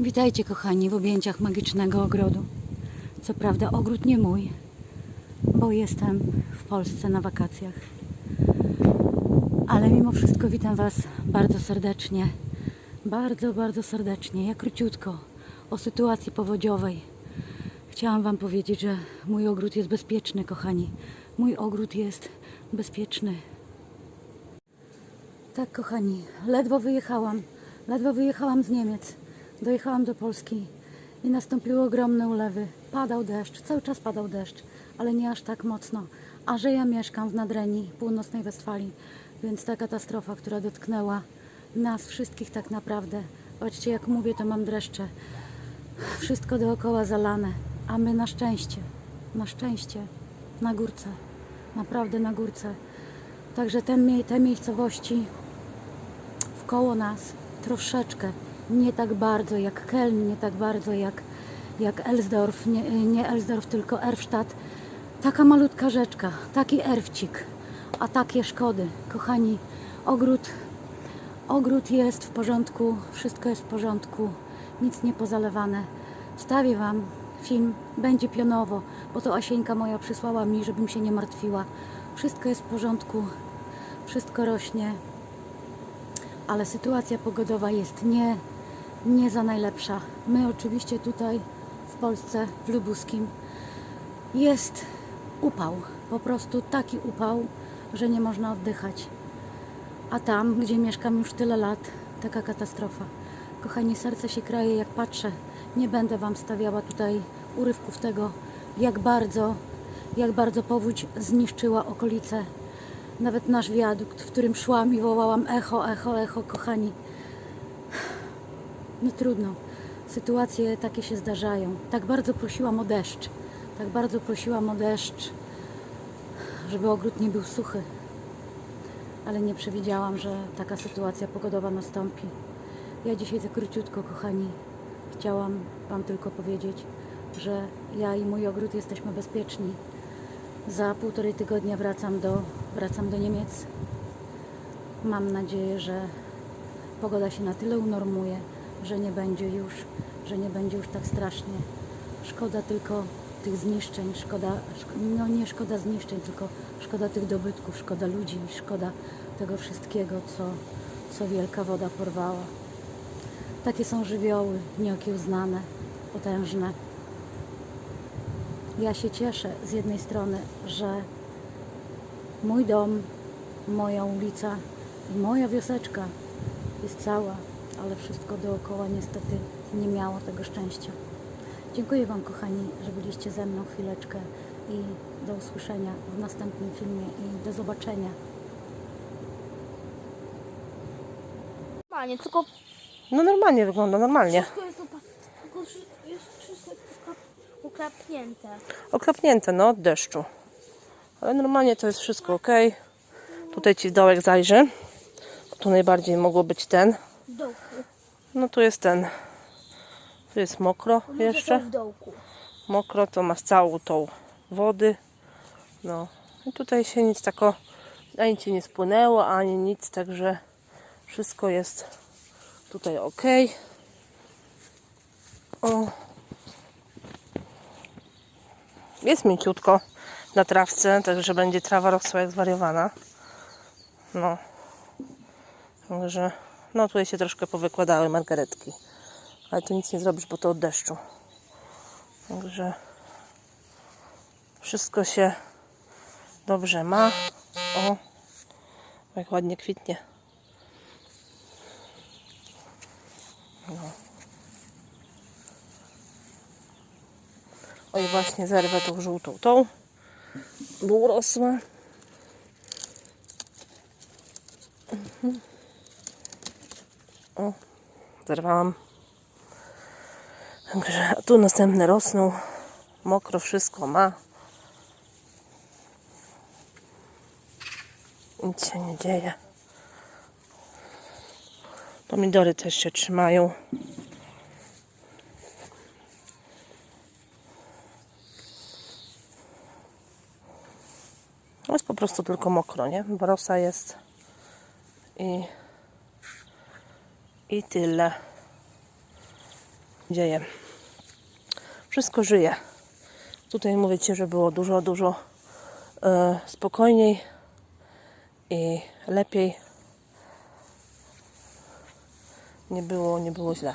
Witajcie kochani w objęciach magicznego ogrodu. Co prawda ogród nie mój, bo jestem w Polsce na wakacjach. Ale mimo wszystko witam Was bardzo serdecznie. Bardzo, bardzo serdecznie. Ja króciutko o sytuacji powodziowej. Chciałam Wam powiedzieć, że mój ogród jest bezpieczny, kochani. Mój ogród jest bezpieczny. Tak, kochani, ledwo wyjechałam. Ledwo wyjechałam z Niemiec. Dojechałam do Polski i nastąpiły ogromne ulewy. Padał deszcz, cały czas padał deszcz, ale nie aż tak mocno. A że ja mieszkam w Nadrenii, północnej Westfalii, więc ta katastrofa, która dotknęła nas wszystkich tak naprawdę. Patrzcie, jak mówię, to mam dreszcze. Wszystko dookoła zalane, a my na szczęście, na szczęście, na górce, naprawdę na górce. Także te, te miejscowości wkoło nas troszeczkę, nie tak bardzo jak Keln, nie tak bardzo jak, jak Elsdorf, nie, nie Elsdorf, tylko Erfstadt. Taka malutka rzeczka, taki Erfcik, a takie szkody. Kochani, ogród, ogród jest w porządku, wszystko jest w porządku, nic nie pozalewane. Wstawię Wam film, będzie pionowo, bo to Asieńka moja przysłała mi, żebym się nie martwiła. Wszystko jest w porządku, wszystko rośnie, ale sytuacja pogodowa jest nie, nie za najlepsza. My oczywiście tutaj w Polsce, w Lubuskim, jest upał. Po prostu taki upał, że nie można oddychać. A tam, gdzie mieszkam już tyle lat, taka katastrofa. Kochani, serce się kraje, jak patrzę. Nie będę Wam stawiała tutaj urywków tego, jak bardzo, jak bardzo powódź zniszczyła okolice. Nawet nasz wiadukt, w którym szłam i wołałam echo, echo, echo, kochani. No trudno. Sytuacje takie się zdarzają. Tak bardzo prosiłam o deszcz. Tak bardzo prosiłam o deszcz, żeby ogród nie był suchy. Ale nie przewidziałam, że taka sytuacja pogodowa nastąpi. Ja dzisiaj za króciutko, kochani, chciałam Wam tylko powiedzieć, że ja i mój ogród jesteśmy bezpieczni. Za półtorej tygodnia wracam do, wracam do Niemiec. Mam nadzieję, że pogoda się na tyle unormuje, że nie będzie już, że nie będzie już tak strasznie. Szkoda tylko tych zniszczeń, szkoda, szk- no nie szkoda zniszczeń, tylko szkoda tych dobytków, szkoda ludzi, szkoda tego wszystkiego, co, co wielka woda porwała. Takie są żywioły nieokiełznane, potężne. Ja się cieszę z jednej strony, że mój dom, moja ulica i moja wioseczka jest cała, ale wszystko dookoła niestety nie miało tego szczęścia. Dziękuję Wam, kochani, że byliście ze mną chwileczkę i do usłyszenia w następnym filmie i do zobaczenia. Normalnie, tylko No normalnie wygląda, normalnie. wszystko jest, opa- tylko wszy- jest wszystko ukra- ukrapnięte. Okropnięte, no, od deszczu. Ale normalnie to jest wszystko ok. Tutaj ci w dołek zajrzę. Tu najbardziej mogło być ten. No tu jest ten. Tu jest mokro jeszcze. Mokro to masz całą tą wody. No. I tutaj się nic tako ani ci nie spłynęło, ani nic, także wszystko jest tutaj ok. O. Jest mięciutko na trawce, także będzie trawa rosła jak zwariowana. No. Także no tutaj się troszkę powykładały margaretki. Ale to nic nie zrobisz, bo to od deszczu. Także wszystko się dobrze ma. O, jak ładnie kwitnie. No. Oj, właśnie zerwę tą żółtą tą. Bo urosła. Mhm. O, zerwałam. Także tu następne rosną. Mokro wszystko ma. Nic się nie dzieje. Pomidory też się trzymają. Jest po prostu tylko mokro, nie? Bo rosa jest i i tyle. dzieje. Wszystko żyje. Tutaj mówię Ci, że było dużo, dużo e, spokojniej i lepiej. Nie było, nie było źle.